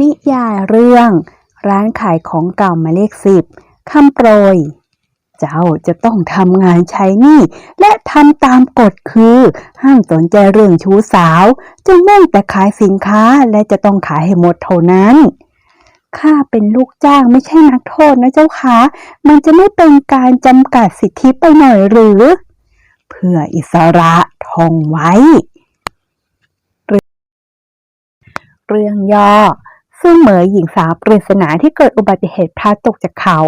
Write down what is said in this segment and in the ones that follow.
นิยายเรื่อง ร้านขายของเก่าหมายเลขสิบคำโปรย เจ้าจะต้องทำงานใช้หนี้และทำตามกฎคือ ห้ามสนใจเรื่องชู้สาว จงมุ่งแต่ขายสินค้าและจะต้องขายให้หมดเท่านั้นข้าเป็นลูกจ้างไม่ใช่นักโทษนะเจ้าคะ มันจะไม่เป็นการจำกัดสิทธิไปหน่อยหรือ เพื่ออิสระท่องไว้ เรื่องย่อ ซึ่งเหมยหญิงสาวปริศนาที่เกิดอุบัติเหตุพลัดตกจากเขา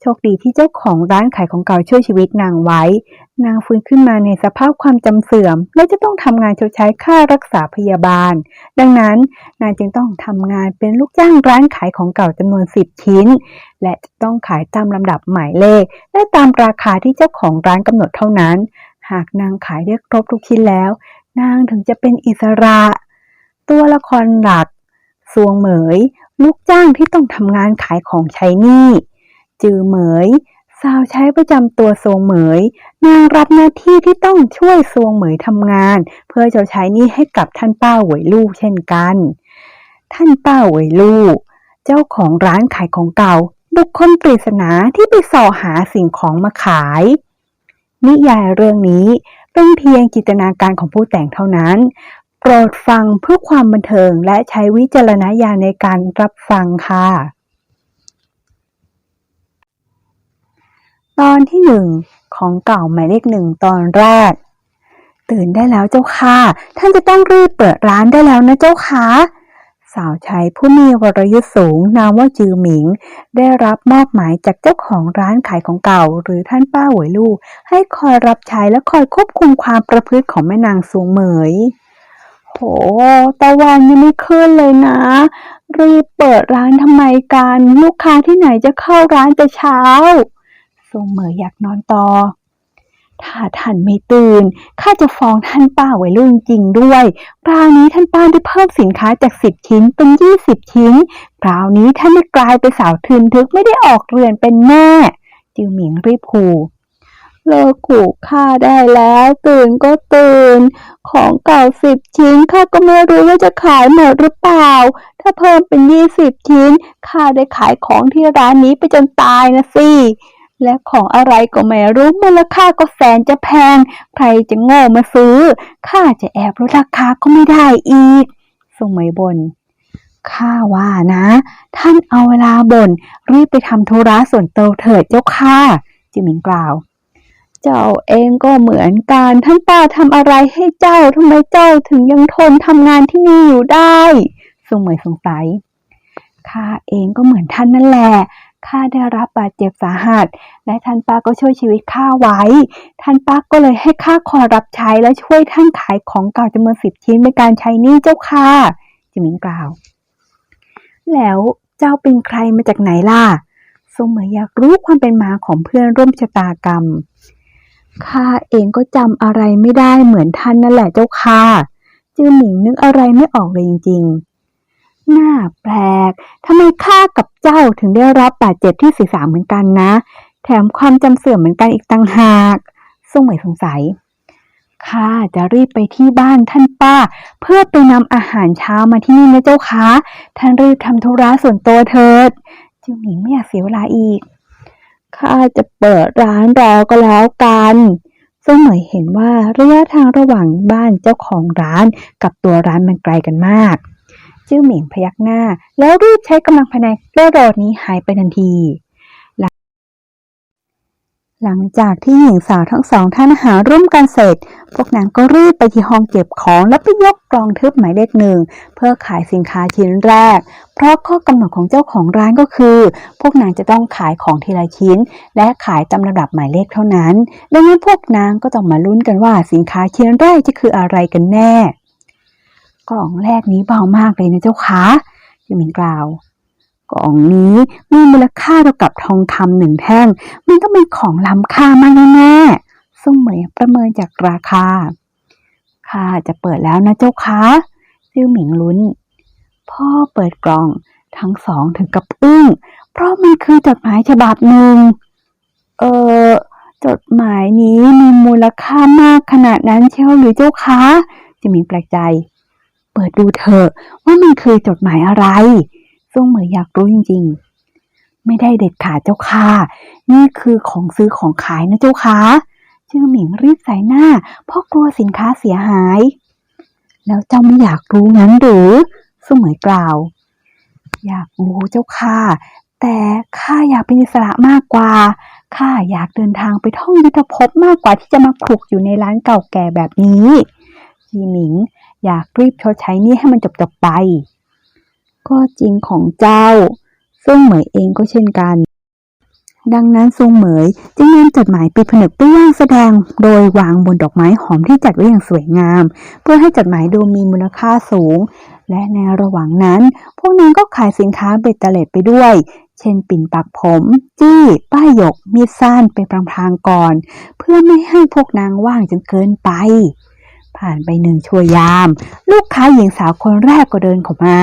โชคดีที่เจ้าของร้านขายของเก่าช่วยชีวิตนางไว้ นางฟื้นขึ้นมาในสภาพความจำเสื่อม และจะต้องทำงานชดใช้ค่ารักษาพยาบาล ดังนั้นนางจึงต้องทำงานเป็นลูกจ้างร้านขายของเก่าจำนวน 10 ชิ้น และจะต้องขายตามลำดับหมายเลข และตามราคาที่เจ้าของร้านกำหนดเท่านั้น หากนางขายได้ครบทุกชิ้นแล้ว นางถึงจะเป็นอิสระ ตัวละครหลัก ซวงเหมย ลูกจ้างที่ต้องทำงานขายของใช้หนี้ จือเหมย สาวใช้ประจำตัวซวงเหมย นางรับหน้าที่ที่ต้องช่วยซวงเหมยทำงาน เพื่อจะใช้หนี้ให้กับท่านป้าหวยลู่เช่นกัน ท่านป้าหวยลู่เจ้าของร้านขายของเก่า บุคคลปริศนาที่ไปส่อหาสิ่งของมาขาย นิยายเรื่องนี้เป็นเพียงจินตนาการของผู้แต่งเท่านั้น โปรดฟังเพื่อความบันเทิงและใช้วิจารณญาณในการรับฟังค่ะ ตอนที่หนึ่งของเก่าหมายเลขหนึ่งตอนแรก ตื่นได้แล้วเจ้าค่ะ ท่านจะต้องรีบเปิดร้านได้แล้วนะเจ้าค่ะสาวใช้ผู้มีวรยุทธ์สูงนามว่าจือหมิง ได้รับมอบหมายจากเจ้าของร้านขายของเก่า หรือท่านป้าหวยลู่ให้คอยรับใช้และคอยควบคุมความประพฤติของแม่นางสูงเหมย ตะวันยังไม่ขึ้นเลยนะ รีบเปิดร้านทำไมกัน ลูกค้าที่ไหนจะเข้าร้านแต่เช้าสูงเหมยอยากนอนต่อ ถ้าท่านไม่ตื่น ข้าจะฟ้องท่านป้าไว้รุ่นจริงด้วย คราวนี้ท่านป้าได้เพิ่มสินค้าจากสิบชิ้นเป็นยี่สิบชิ้น คราวนี้ท่านไม่กลายเป็นสาวทืนทึกไม่ได้ออกเรือนเป็นแน่จิวหมิงรีบขู่เลิกขู่ข้าได้แล้ว ตื่นก็ตื่น ของเก่าสิบชิ้นข้าก็ไม่รู้ว่าจะขายหมดหรือเปล่า ถ้าเพิ่มเป็นยี่สิบชิ้นข้าได้ขายของที่ร้านนี้ไปจนตายนะสิและของอะไรก็ไม่รู้มูลค่าก็แสนจะแพง ใครจะโง่มาซื้อข้าจะแอบลดราคาก็ไม่ได้อีกสมัยบนข้าว่านะ ท่านเอาเวลาบ่นรีบไปทำธุระส่วนตัวเถิดเจ้าค่ะจิมิงกล่าว เจ้าเองก็เหมือนกัน ท่านป้าทำอะไรให้เจ้าทำไมเจ้าถึงยังทนทำงานที่นี่อยู่ได้สมัยสงสัยข้าเองก็เหมือนท่านนั่นแหละข้าได้รับบาดเจ็บสาหัส และท่านป้าก็ช่วยชีวิตข้าไว้ ท่านป้าก็เลยให้ข้าคอยรับใช้และช่วยท่านขายของเก่าจำนวนสิบชิ้นเป็นการใช้หนี้เจ้าค่ะจิมิงกล่าว แล้วเจ้าเป็นใครมาจากไหนล่ะทรงเหมยอยากรู้ความเป็นมาของเพื่อนร่วมชะตากรรม ข้าเองก็จำอะไรไม่ได้เหมือนท่านนั่นแหละเจ้าค่ะจือหมิงนึกอะไรไม่ออกเลยจริงๆ น่าแปลกทำไมข้ากับเจ้าถึงได้รับบาดเจ็บที่ศีรษะเหมือนกันนะ แถมความจำเสื่อมเหมือนกันอีกต่างหากส่งเหมยสงสัยข้าจะรีบไปที่บ้านท่านป้า เพื่อไปนำอาหารเช้ามาที่นี่นะเจ้าคะท่านรีบทำธุระส่วนตัวเถิดจิวหมิงไม่อยากเสียเวลาอีก ข้าจะเปิดร้านรอก็แล้วกันซึ่งเหมยเห็นว่าระยะทางระหว่างบ้านเจ้าของร้านกับตัวร้านมันไกลกันมาก จิ้วหมิงพยักหน้า แล้วรีบใช้กำลังภายในเร่อรอนี้หายไปทันที หลังจากที่หญิงสาวทั้งสองท่านหาร่วมกันเสร็จ พวกนางก็รีบไปที่ห้องเก็บของแล้วไปยกกล่องทึบหมายเลขหนึ่งเพื่อขายสินค้าชิ้นแรก เพราะข้อกำหนดของเจ้าของร้านก็คือ พวกนางจะต้องขายของทีละชิ้น และขายตามลำดับหมายเลขเท่านั้น ดังนั้นพวกนางก็ต้องมาลุ้นกันว่าสินค้าชิ้นแรกจะคืออะไรกันแน่ กล่องแรกนี้เบามากเลยนะเจ้าคะจิมินกล่าว กล่องนี้มีมูลค่าเท่ากับทองคำหนึ่งแท่ง มันต้องเป็นของล้ำค่ามากแน่ๆซึ่งเหมยประเมินจากราคาข้าจะเปิดแล้วนะเจ้าคะซิ่วหมิงลุ้น พ่อเปิดกล่องทั้งสองถึงกับอึ้ง เพราะมันคือจดหมายฉบับหนึ่ง เออจดหมายนี้มีมูลค่ามากขนาดนั้นเชียวหรือเจ้าคะจะมีแปลกใจ เปิดดูเถอะว่ามันคือจดหมายอะไร ซุ่งเหมยอยากรู้จริง ๆ ไม่ได้เด็ดขาดเจ้าค่ะ นี่คือของซื้อของขายนะเจ้าค่ะจื้อหมิงรีบใส่หน้า เพราะกลัวสินค้าเสียหาย แล้วเจ้าไม่อยากรู้งั้นหรือซุ่งเหมยกล่าว อยากรู้เจ้าค่ะ แต่ข้าอยากเป็นอิสระมากกว่าข้าอยากเดินทางไปท่องยุทธภพมากกว่าที่จะมาคลุกอยู่ในร้านเก่าแก่แบบนี้จีหมิง อยากรีบชดใช้นี้ให้มันจบๆไป ก็จริงของเจ้า ซึ่งเหมยเองก็เช่นกัน ดังนั้นทรงเหมยจึงนำจดหมายปิดผนึกไปย่างแสดง โดยวางบนดอกไม้หอมที่จัดไว้อย่างสวยงาม เพื่อให้จดหมายดูมีมูลค่าสูง และในระหว่างนั้น พวกนั้นก็ขายสินค้าเบ็ดเตล็ดไปด้วย เช่นปิ่นปักผม จี้ ป้ายหยก มีดสั้นไปพลางๆก่อน เพื่อไม่ให้พวกนางว่างจนเกินไปผ่านไปหนึ่งชั่วยาม ลูกค้าหญิงสาวคนแรกก็เดินเข้ามา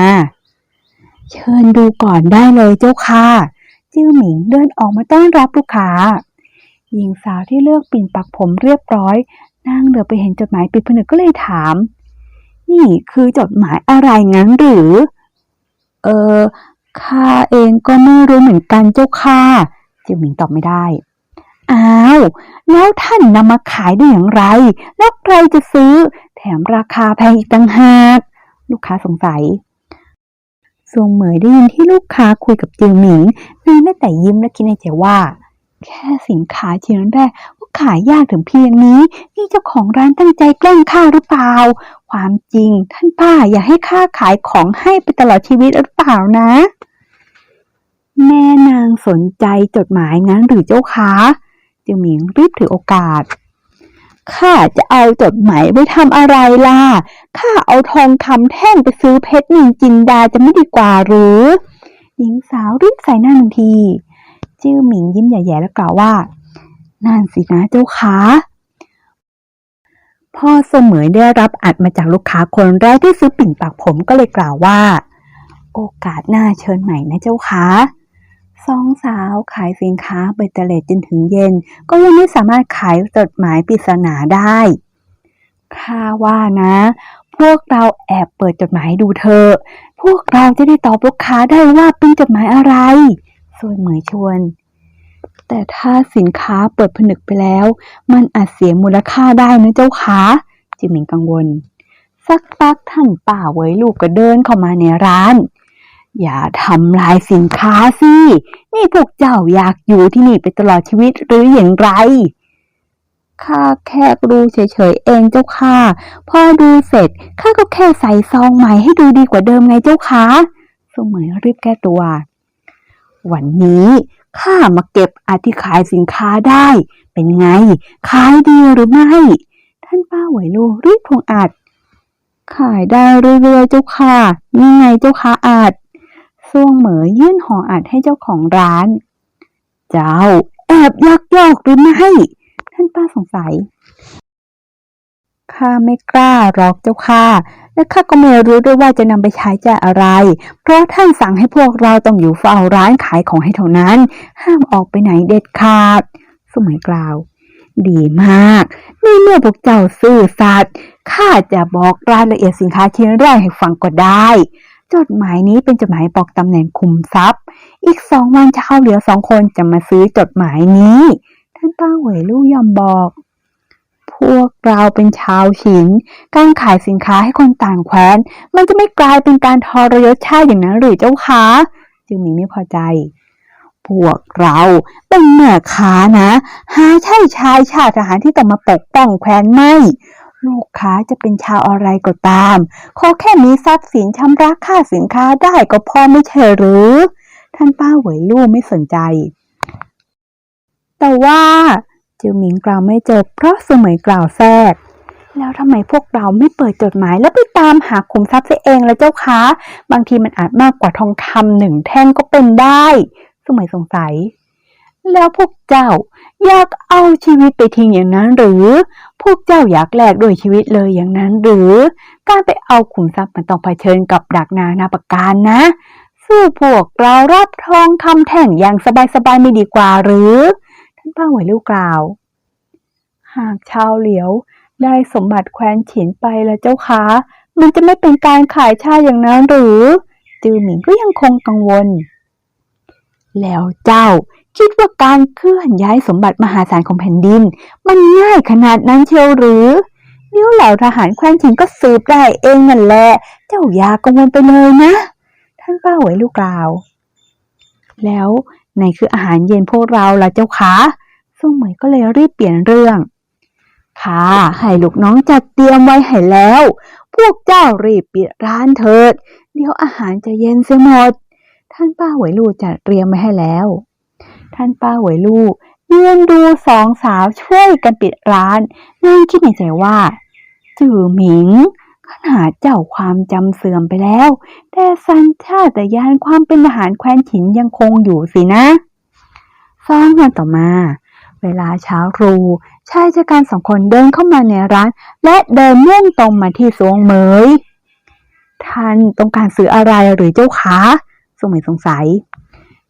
เชิญดูก่อนได้เลยเจ้าค่ะ จิ้วหมิงเดินออกมาต้อนรับลูกค้า หญิงสาวที่เลือกปิ่นปักผมเรียบร้อยนางเหลือไปเห็นจดหมายปิดผนึกก็เลยถาม นี่คือจดหมายอะไรงั้นหรือ เออข้าเองก็ไม่รู้เหมือนกันเจ้าค่ะ จิ้วหมิงตอบไม่ได้ อ้าว แล้วท่านนำมาขายได้อย่างไร แล้วใครจะซื้อ แถมราคาแพงอีกต่างหาก ลูกค้าสงสัย ซวงเหมยได้ยินที่ลูกค้าคุยกับจิวหมิงนางได้แต่ยิ้มและคิดในใจว่า แค่สินค้าชิ้นแรกก็ขายยากถึงเพียงนี้ นี่เจ้าของร้านตั้งใจแกล้งข้าหรือเปล่า ความจริงท่านป้าอยากให้ข้าขายของให้ไปตลอดชีวิตหรือเปล่านะ แม่นางสนใจจดหมายงั้นหรือเจ้าคะจิวหมิงรีบถือโอกาส ข้าจะเอาจดหมายไว้ทำอะไรล่ะ ข้าเอาทองคำแท่งไปซื้อเพชรนินจินดาจะไม่ดีกว่าหรือ หญิงสาวรีบใส่หน้าทันที จิ้วหมิงยิ้มแย่ๆแล้วกล่าวว่า นั่นสินะเจ้าคะพ่อเสมอได้รับอัดมาจากลูกค้าคนแรกที่ซื้อปิ่นปากผมก็เลยกล่าวว่า โอกาสหน้าเชิญใหม่นะเจ้าคะ องสาวขายสินค้าเบตเตอร์เลดจนถึงเย็น ก็ยังไม่สามารถขายจดหมายปริศนาได้ข้าว่านะ พวกเราแอบเปิดจดหมายดูเถอพวกเราจะได้ตอบลูกค้าได้ว่าเป็นจดหมายอะไรส่วนเหมยชวน แต่ถ้าสินค้าเปิดผนึกไปแล้ว มันอาจเสียมูลค่าได้นะเจ้าคะจิมหมิงกังวล สักพักท่านป่าเวยลูกก็เดินเข้ามาในร้าน อย่าทำลายสินค้าสิ นี่พวกเจ้าอยากอยู่ที่นี่ไปตลอดชีวิตหรืออย่างไร ข้าแค่ดูเฉยๆเองเจ้าค่ะ พอดูเสร็จข้าก็แค่ใส่ซองใหม่ให้ดูดีกว่าเดิมไงเจ้าค่ะสงเหมยรีบแก้ตัว วันนี้ข้ามาเก็บอาที่ขายสินค้าได้ เป็นไง ขายดีหรือไม่ ท่านป้าไหวลูรีบทวงอัดขายได้เรื่อยๆเจ้าค่ะนี่ไงเจ้าค่ะอัด ซวงเหมยยื่นห่ออัดให้เจ้าของร้าน เจ้า แอบยักยอกหรือไม่ท่านป้าสงสัยข้าไม่กล้าหรอกเจ้าค่ะ และข้าก็ไม่รู้ด้วยว่าจะนำไปใช้จ่ายอะไร เพราะท่านสั่งให้พวกเราต้องอยู่เฝ้าร้านขายของให้เท่านั้น ห้ามออกไปไหนเด็ดขาดสมัยกล่าว ดีมากนี่เมื่อพวกเจ้าซื่อสัตย์ข้าจะบอกรายละเอียดสินค้าชิ้นแรกให้ฟังก็ได้ จดหมายนี้เป็นจดหมายบอกตำแหน่งคุมทรัพย์ อีกสองวันชาเหลือสองคนจะมาซื้อจดหมายนี้ ท่านป้าเหวยลู่ยอมบอก พวกเราเป็นชาวฉิน การขายสินค้าให้คนต่างแคว้น มันจะไม่กลายเป็นการทรยศชาติอย่างนั้นหรือเจ้าคะจึงมีไม่พอใจ พวกเราเป็นแม่ค้านะ หาใช่ชายชาติทหารที่ต้องมาปกป้องแคว้นไม่ ลูกค้าจะเป็นชาวอะไรก็ตาม ขอแค่มีทรัพย์สินชำระค่าสินค้าได้ก็พอไม่ใช่หรือ ท่านป้าหวยลู่ไม่สนใจ แต่ว่าจิวหมิงกล่าวไม่จบเพราะเสมยกล่าวแทรก แล้วทำไมพวกเราไม่เปิดจดหมายแล้วไปตามหาขุมทรัพย์เสียเองละเจ้าคะ บางทีมันอาจมากกว่าทองคำหนึ่งแท่งก็เป็นได้ สมัยสงสัย แล้วพวกเจ้าอยากเอาชีวิตไปทิ้งอย่างนั้นหรือ พวกเจ้าอยากแลกด้วยชีวิตเลยอย่างนั้น หรือการไปเอาขุมทรัพย์มันต้องเผชิญกับดักนานาประการนะสู้พวกเรารับทองคำแท่งอย่างสบายๆไม่ดีกว่าหรือ ท่านป้าหวยลูกกล่าว หากชาวเหลียวได้สมบัติแคว้นฉินไปแล้วเจ้าคะมันจะไม่เป็นการขายชาอย่างนั้นหรือ จือหมิงก็ยังคงกังวล แล้วเจ้า คิดว่าการเคลื่อนย้ายสมบัติมหาศาลของแผ่นดิน มันง่ายขนาดนั้นเชียวหรือเดี๋ยวเหล่าทหารแคว้นชิงก็สืบได้เองนั่นแหละ เจ้าอย่ากังวลไปเลยนะ ท่านป้าหวยลูกกล่าว แล้วไหนคืออาหารเย็นพวกเราล่ะเจ้าคะซุ่งเหมยก็เลยรีบเปลี่ยนเรื่องค่ะให้ลูกน้องจัดเตรียมไว้ให้แล้ว พวกเจ้ารีบปิดร้านเถิด เดี๋ยวอาหารจะเย็นเสียหมด ท่านป้าหวยลูจัดเตรียมไว้ให้แล้ว ท่านป้าหวยลู่ยืนดูสองสาวช่วยกันปิดร้านนั่งคิดในใจว่า จื่อหมิง ขนาดเจ้าความจำเสื่อมไปแล้ว แต่สัญชาตญาณความเป็นทหารแคว้นฉินยังคงอยู่สินะสองวันต่อมา เวลาเช้ารูชายชะกันสองคนเดินเข้ามาในร้าน และเดินมุ่งตรงมาที่สวงเหมยท่านต้องการซื้ออะไรหรือเจ้าคะสวงเหมยสงสัย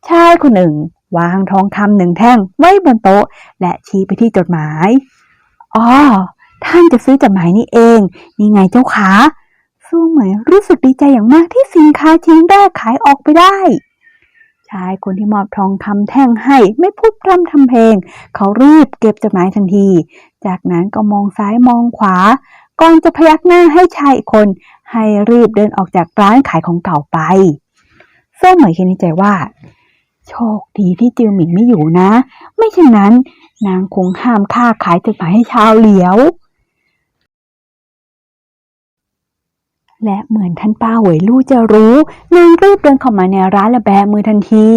ชายคนหนึ่ง วางทองคำหนึ่งแท่งไว้บนโต๊ะ และชี้ไปที่จดหมาย อ๋อ ท่านจะซื้อจดหมายนี่เอง นี่ไงเจ้าคะสู้เหมยรู้สึกดีใจอย่างมากที่สินค้าชิ้นแรกขายออกไปได้ชายคนที่มอบทองคำแท่งให้ไม่พูดพร่ำทำเพลง เขารีบเก็บจดหมายทันที จากนั้นก็มองซ้ายมองขวา ก่อนจะพยักหน้าให้ชายอีกคน ให้รีบเดินออกจากร้านขายของเก่าไปเซี่เหมยคิดในใจว่า โชคดีที่จือหมิงไม่อยู่นะ ไม่เช่นนั้น นางคงห้ามค่าขายจดหมายให้ชาวเหลียว และเหมือนท่านป้าเหวยลู่จะรู้ นางรีบเดินเข้ามาในร้านและแบมือทันที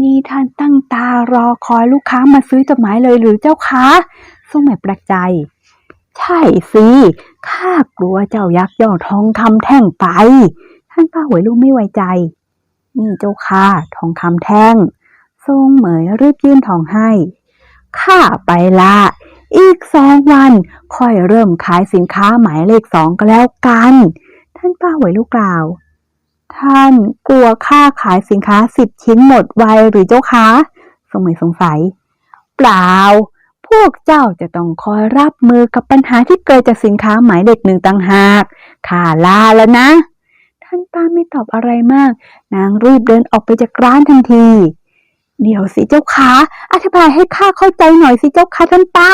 นี่ท่านตั้งตารอคอยลูกค้ามาซื้อจดหมายเลยหรือเจ้าคะส้มเหมยแปลกใจ ใช่สิข้ากลัวเจ้ายักย่อทองคำแท่งไป ท่านป้าหวยลู่ไม่ไว้ใจ นี่เจ้าค่ะ ทองคำแท่ง ทรงเหมยรีบยื่นทองให้ ข้าไปละ อีกสองวัน ค่อยเริ่มขายสินค้าหมายเลขสองก็แล้วกัน ท่านป้าหวยลูกกล่าว ท่านกลัวค่าขายสินค้าสิบชิ้นหมดไวหรือเจ้าคะสมัยสงสัย เปล่า พวกเจ้าจะต้องคอยรับมือกับปัญหาที่เกิดจากสินค้าหมายเลขหนึ่งต่างหากข้าลาแล้วนะ ท่านป้าไม่ตอบอะไรมาก นางรีบเดินออกไปจากร้านทันที เดี๋ยวสิเจ้าคะอธิบายให้ข้าเข้าใจหน่อยสิเจ้าคะท่านป้า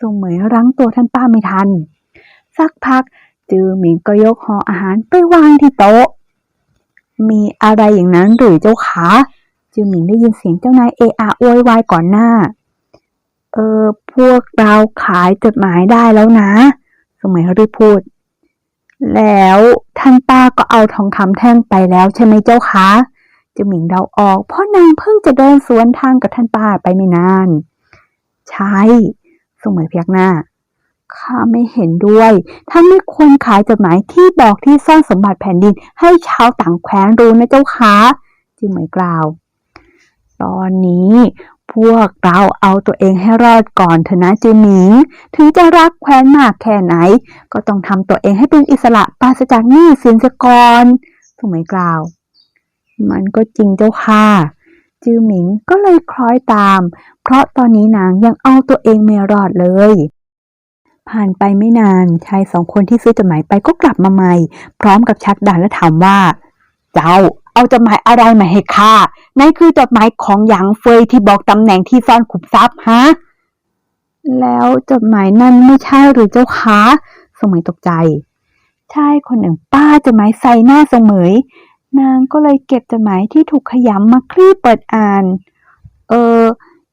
ทรงเหมยรั้งตัวท่านป้าไม่ทัน สักพัก จือหมิงก็ยกห่ออาหารไปวางที่โต๊ะ มีอะไรอย่างนั้นหรือเจ้าคะจือหมิงได้ยินเสียงเจ้านายเอะอะโวยวายก่อนหน้า เออพวกเราขายจดหมายได้แล้วนะ สมัยรีบพูด แล้วท่านป้าก็เอาทองคำแท่งไปแล้วใช่ไหมเจ้าคะจือหมิงเดาออก เพราะนางเพิ่งจะเดินสวนทางกับท่านป้าไปไม่นาน ใช่สมัยเพียกหน้า ข้าไม่เห็นด้วย ท่านไม่ควรขายจดหมายที่บอกที่ซ่อนสมบัติแผ่นดิน ให้ชาวต่างแคว้นรู้นะเจ้าคะ จึงหมายกล่าว ตอนนี้ วกเราเอาตัวเองให้รอดก่อนเถอะนะจือหมิง ถึงจะรักแคว้นมากแค่ไหน ก็ต้องทำตัวเองให้เป็นอิสระปราศจากหนี้สินซะก่อนสมัยกล่าว มันก็จริงเจ้าค่ะ จือหมิงก็เลยคล้อยตาม เพราะตอนนี้นางยังเอาตัวเองไม่รอดเลย ผ่านไปไม่นานชายสองคนที่ซื้อจดหมายไปก็กลับมาใหม่ พร้อมกับชักดาบและถามว่า เจ้า เอาจดหมายอะไรมาให้ข้านั่นคือจดหมายของหยางเฟยที่บอกตำแหน่งที่ซ่อนขุมทรัพย์ฮะ แล้วจดหมายนั่นไม่ใช่หรือเจ้าคะสมัยตกใจ ใชายคนหนึ่งป้าจดหมายใส่หน้าเสมยนางก็เลยเก็บจดหมายที่ถูกขยำมาคลี่เปิดอ่าน เออ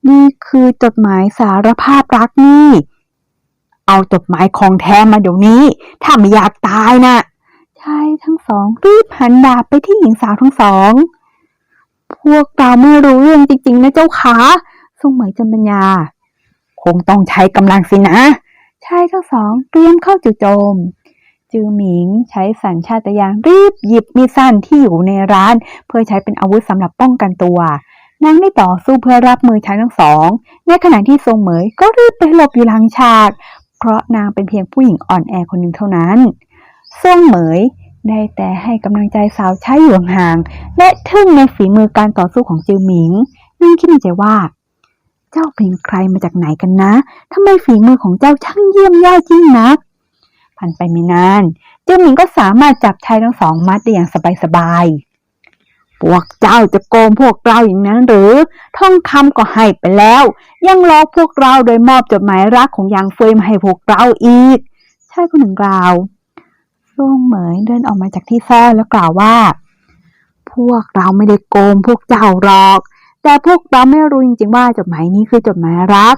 นี่คือจดหมายสารภาพรักนี่ เอาจดหมายของแท้มาเดี๋ยวนี้ ถ้าไม่อยากตายน่ะ ชายทั้งสองรีบหันดาบไปที่หญิงสาวทั้งสอง พวกเราไม่รู้เรื่องจริงๆนะเจ้าขาทรงเหมยจำปัญญา คงต้องใช้กำลังสินะชายทั้งสองเตรียมเข้าจู่โจม จือหมิงใช้สัญชาตญาณรีบหยิบมีดสั้นที่อยู่ในร้าน เพื่อใช้เป็นอาวุธสำหรับป้องกันตัวนางได้ต่อสู้เพื่อรับมือชายทั้งสอง ในขณะที่ทรงเหมยก็รีบไปหลบอยู่หลังฉาก เพราะนางเป็นเพียงผู้หญิงอ่อนแอคนหนึ่งเท่านั้น ทรงเหมย ได้แต่ให้กำลังใจสาวใช้อยู่ห่างและทึ่งในฝีมือการต่อสู้ของจือหมิงนางคิดในใจว่า เจ้าเป็นใครมาจากไหนกันนะทำไมฝีมือของเจ้าช่างเยี่ยมยอดยิ่งนักผ่านไปไม่นานจ้าหมิงก็สามารถจับชายทั้งสองมัดได้อย่างสบายๆพวกเจ้าจะโกงพวกเราอย่างนั้นหรือท่องคำก็ให้ไปแล้ว ยังล้อพวกเราโดยมอบจดหมายรักของยางเฟยมาให้พวกเราอีกชายคนหนึ่งกล่าว ซ่วงเหมยเดินออกมาจากที่ซ่อนแล้วกล่าวว่า พวกเราไม่ได้โกงพวกเจ้าหรอก แต่พวกเราไม่รู้จริงๆว่าจดหมายนี้คือจดหมายรัก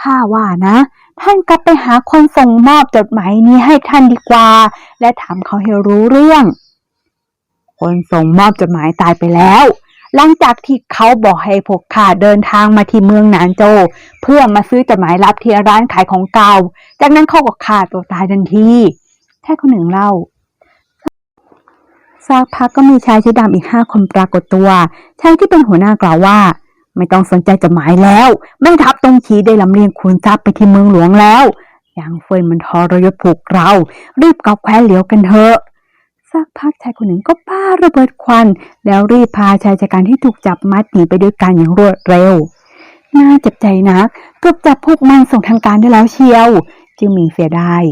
ข้าว่านะ ท่านกลับไปหาคนส่งมอบจดหมายนี้ให้ท่านดีกว่า และถามเขาให้รู้เรื่อง คนส่งมอบจดหมายตายไปแล้ว หลังจากที่เขาบอกให้พวกข้าเดินทางมาที่เมืองหนานโจ เพื่อมาซื้อจดหมายลับที่ร้านขายของเก่า จากนั้นเขาก็ฆ่าตัวตายทันที แค่คนหนึ่งเล่าสักพักก็มีชายชุดดำอีกห้าคนปรากฏตัวชายที่เป็นหัวหน้ากล่าวว่า ไม่ต้องสนใจจดหมายแล้วแม่ทัพตรงขีได้ลำเลียงคูณทรัพย์ไปที่เมืองหลวงแล้วอย่างเฟยมันทรยศผูกเรา รีบกลับแคว้นเหลียวกันเถอะสักพักชายคนหนึ่งก็ป้าระเบิดควัน แล้วรีบพาชายจากการที่ถูกจับมัดหนีไปด้วยกันอย่างรวดเร็ว น่าเจ็บใจนักเกือบจับพวกมันส่งทางการได้แล้วเชียว จึงมิงเสียดาย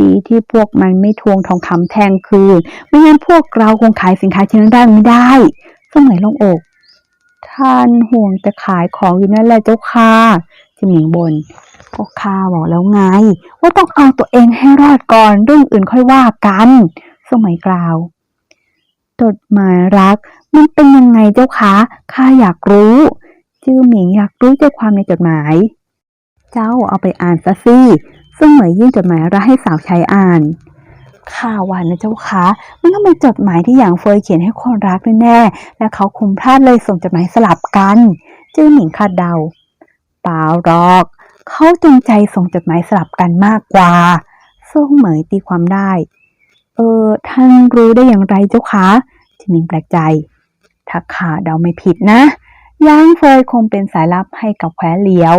ดีที่พวกมันไม่ทวงทองคำแทงคืน ไม่งั้นพวกเราคงขายสินค้าชิ้นนั้นไม่ได้สมัยลงอก ท่านห่วงจะขายของอยู่นั่นแหละเจ้าค่ะจิมหมิงบนก็ข้าบอกแล้วไง ว่าต้องเอาตัวเองให้รอดก่อนเรื่องอื่นค่อยว่ากันสมัยกล่าวจดหมายรัก มันเป็นยังไงเจ้าคะข้าอยากรู้ จื้อหมิงอยากรู้ใจความในจดหมาย เจ้าเอาไปอ่านซะสิ ซึ่งเหมยยื่นจดหมายรักให้สาวใช้อ่านข้าว่านะเจ้าคะมันต้องเป็นจดหมายที่อย่างเฟยเขียนให้คนรักแน่ๆและเขาคงพลาดเลยส่งจดหมายสลับกันจื้อหมิงคาดเดาเปล่าหรอก เขาจงใจส่งจดหมายสลับกันมากกว่าซ่งเหมยตีความได้ เออ ท่านรู้ได้อย่างไรเจ้าคะจิมิงแปลกใจถ้าข้าเดาไม่ผิดนะยางเฟยคงเป็นสายลับให้กับแควเหลียว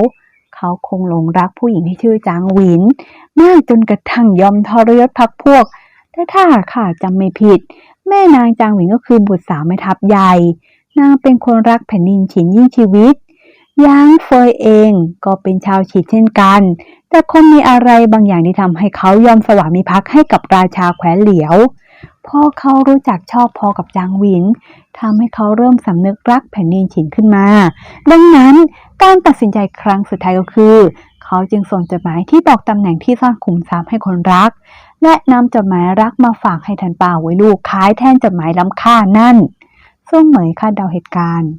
เขาคงหลงรักผู้หญิงที่ชื่อจางหวิน มากจนกระทั่งยอมทรยศพักพวก แต่ถ้าข้าจำไม่ผิด แม่นางจางหวินก็คือบุตรสาวแม่ทัพใหญ่ นางเป็นคนรักแผ่นดินฉินยิ่งชีวิตยางเฟยเองก็เป็นชาวฉีดเช่นกัน แต่คงมีอะไรบางอย่างที่ทำให้เขายอมสวามิภักดิ์ให้กับราชาแคว้นเหลียวพ่อเขารู้จักชอบพอกับจางหวินทำให้เขาเริ่มสำนึกรักแผ่นดินฉินขึ้นมา ดังนั้น การตัดสินใจครั้งสุดท้ายก็คือ เขาจึงส่งจดหมายที่บอกตำแหน่งที่ซ่อนขุมทรัพย์ให้คนรัก และนำจดหมายรักมาฝากให้ทันป่าไว้ลูกคล้ายแทนจดหมายล้ำค่านั่นซ่งเหมยคาดเดาเหตุการณ์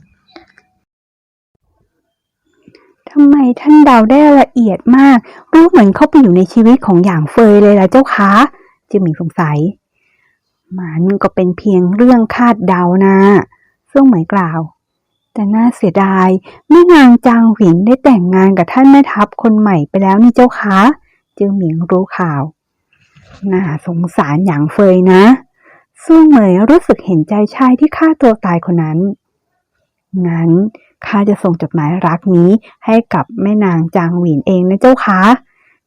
ทำไมท่านเดาได้ละเอียดมาก รู้เหมือนเข้าไปอยู่ในชีวิตของอย่างเฟยเลยล่ะเจ้าคะจิมมิงสงสัย มันก็เป็นเพียงเรื่องคาดเดานะซ่งเหมยกล่าว แต่น่าเสียดายแม่นางจางหวินได้แต่งงานกับท่านแม่ทัพคนใหม่ไปแล้วนี่เจ้าคะจึงหมิงรู้ข่าว น่าสงสารอย่างเฟยนะซู่เหมยรู้สึกเห็นใจชายที่ฆ่าตัวตายคนนั้น งั้นข้าจะส่งจดหมายรักนี้ให้กับแม่นางจางหวินเองนะเจ้าคะ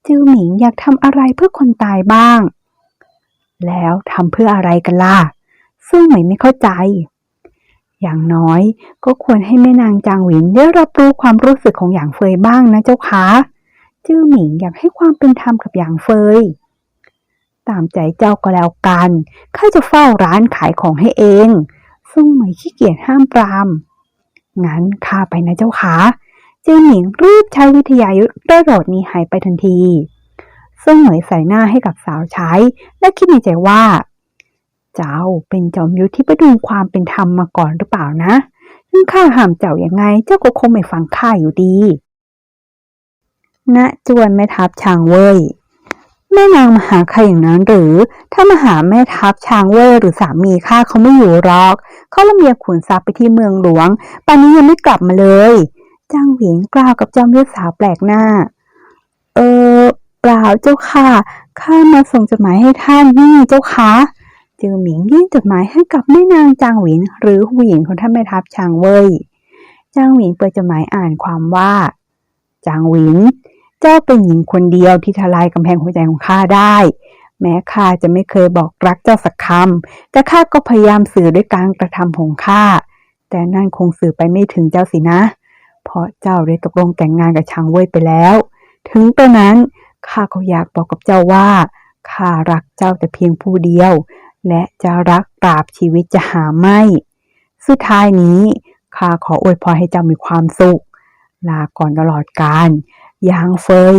จือหมิงอยากทำอะไรเพื่อคนตายบ้าง แล้วทำเพื่ออะไรกันล่ะ ซึ่งเหมยไม่เข้าใจ อย่างน้อย ก็ควรให้แม่นางจางหวินได้รับรู้ความรู้สึกของอย่างเฟยบ้างนะเจ้าคะจื้อหมิงอยากให้ความเป็นธรรมกับอย่างเฟย ตามใจเจ้าก็แล้วกัน ข้าจะเฝ้าร้านขายของให้เองซุ่งเหมยขี้เกียจห้ามปราม งั้นข้าไปนะเจ้าคะเจ้าหมิงรีบใช้วิทยายุทธ์ได้โดดนี้หายไปทันทีซึ่งเหมยใส่หน้าให้กับสาวใช้ และคิดในใจว่า เจ้าเป็นจอมยุทธที่ประดุงความเป็นธรรมมาก่อนหรือเปล่านะซึ่งข้าห้ามเจ้าอย่างไง เจ้าก็คงไม่ฟังข้าอยู่ดี ณ จวนแม่ทัพช้างเว่ย แม่นางมาหาใครอย่างนั้นหรือ ถ้ามาหาแม่ทัพช้างเว่ยหรือสามีข้าเขาไม่อยู่หรอก เขาลำเลียงขุนทรัพย์ไปที่เมืองหลวงป่านนี้ยังไม่กลับมาเลย จ้างหวิงกล่าวกับจอมยุทธสาวแปลกหน้า เออเปล่าเจ้าค่ะ ข้ามาส่งจดหมายให้ท่านนี่เจ้าค่ะ จือหมิงยื่นจดหมายให้กับแม่นางจางหวิน หรือผู้หญิงของท่านแม่ทัพชางเว่ยจางหวินเปิดจดหมายอ่านความว่า จางหวิน เจ้าเป็นหญิงคนเดียวที่ทลายกำแพงหัวใจของข้าได้ แม้ข้าจะไม่เคยบอกรักเจ้าสักคำแต่ข้าก็พยายามสื่อด้วยการกระทำของข้าแต่นั่นคงสื่อไปไม่ถึงเจ้าสินะ เพราะเจ้าได้ตกลงแต่งงานกับชางเว่ยไปแล้ว ถึงตอนนั้นข้าก็อยากบอกกับเจ้าว่าข้ารักเจ้าแต่เพียงผู้เดียว และจะรักตราบชีวิตจะหาไม่ สุดท้ายนี้ข้าขออวยพรให้เจ้ามีความสุข ลาก่อนตลอดกาลยางเฟย